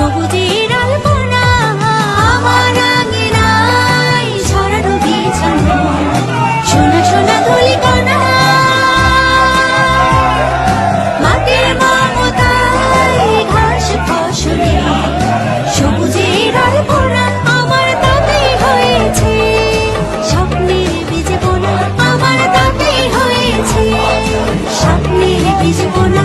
সবুজের আলপনা, আমার আঙিনায় সরানো বিছানা। সোনা সোনা ধুলি কণা। মাটির মমতায় ঘাস ফসলে। সবুজের আলপনা আমার তাতেই হয়েছে। স্বপ্নের বীজে বোনা আমার তাতেই হয়েছে। স্বপ্নের বীজে বোনা